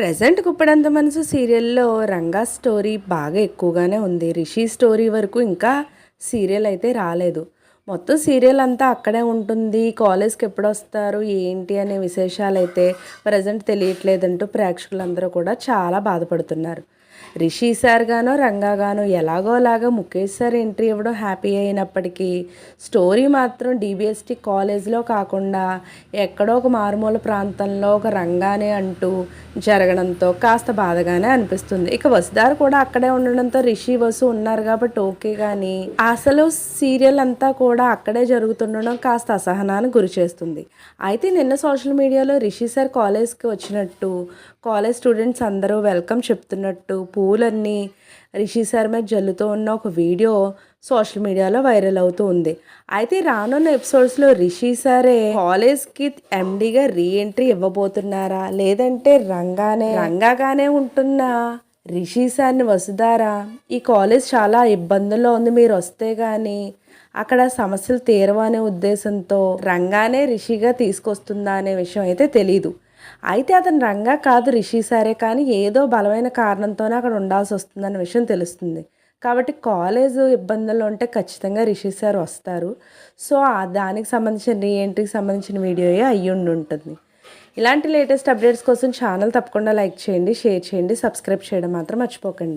Present కుప్పడంత మనసు సీరియల్లో Ranga story బాగా ఎక్కువగానే ఉంది. రిషి స్టోరీ వరకు ఇంకా సీరియల్ అయితే రాలేదు. మొత్తం సీరియల్ అంతా అక్కడే ఉంటుంది. కాలేజ్కి ఎప్పుడు వస్తారు? ఏంటి అనే విశేషాలు అయితే ప్రజెంట్ తెలియట్లేదంటూ ప్రేక్షకులందరూ కూడా చాలా బాధపడుతున్నారు. రిషి సార్ గానో రంగా గానో ఎలాగోలాగా ముఖేష్ సార్ ఎంట్రీ ఇవ్వడం హ్యాపీ అయినప్పటికీ స్టోరీ మాత్రం డిబిఎస్టి కాలేజ్లో కాకుండా ఎక్కడో ఒక మారుమూల ప్రాంతంలో ఒక రంగానే అంటూ జరగడంతో కాస్త బాధగానే అనిపిస్తుంది. ఇక వసుదారు కూడా అక్కడే ఉండడంతో రిషి వసు ఉన్నారు కాబట్టి ఓకే కానీ అసలు సీరియల్ అంతా కూడా అక్కడే జరుగుతుండడం కాస్త అసహనానికి గురి చేస్తుంది. అయితే నిన్న సోషల్ మీడియాలో రిషి సార్ కాలేజ్కి వచ్చినట్టు కాలేజ్ స్టూడెంట్స్ అందరూ వెల్కమ్ చెప్తున్నట్టు పూలన్నీ రిషి సార్ మీద జల్లుతూ ఉన్న ఒక వీడియో సోషల్ మీడియాలో వైరల్ అవుతూ ఉంది. అయితే రానున్న ఎపిసోడ్స్లో రిషి సారే కాలేజ్కి ఎండీగా రీఎంట్రీ ఇవ్వబోతున్నారా? లేదంటే రంగానే రంగాగానే ఉంటున్నా? రిషి సార్ని వసుదారా? ఈ కాలేజ్ చాలా ఇబ్బందుల్లో ఉంది మీరు వస్తే కానీ అక్కడ సమస్యలు తీరవనే ఉద్దేశంతో రంగానే రిషిగా తీసుకొస్తుందా అనే విషయం అయితే తెలీదు. అయితే అతను రంగా కాదు రిషి సారే కానీ ఏదో బలమైన కారణంతోనే అక్కడ ఉండాల్సి వస్తుందన్న విషయం తెలుస్తుంది. కాబట్టి కాలేజ్ ఇబ్బందుల్లో ఉంటే ఖచ్చితంగా రిషి సార్ వస్తారు. సో ఆ దానికి సంబంధించిన రీఎంట్రీకి సంబంధించిన వీడియోయే అయ్యుండి ఉంటుంది. ఇలాంటి లేటెస్ట్ అప్డేట్స్ కోసం ఛానల్ తప్పకుండా లైక్ చేయండి షేర్ చేయండి సబ్స్క్రైబ్ చేయడం మాత్రం మర్చిపోకండి.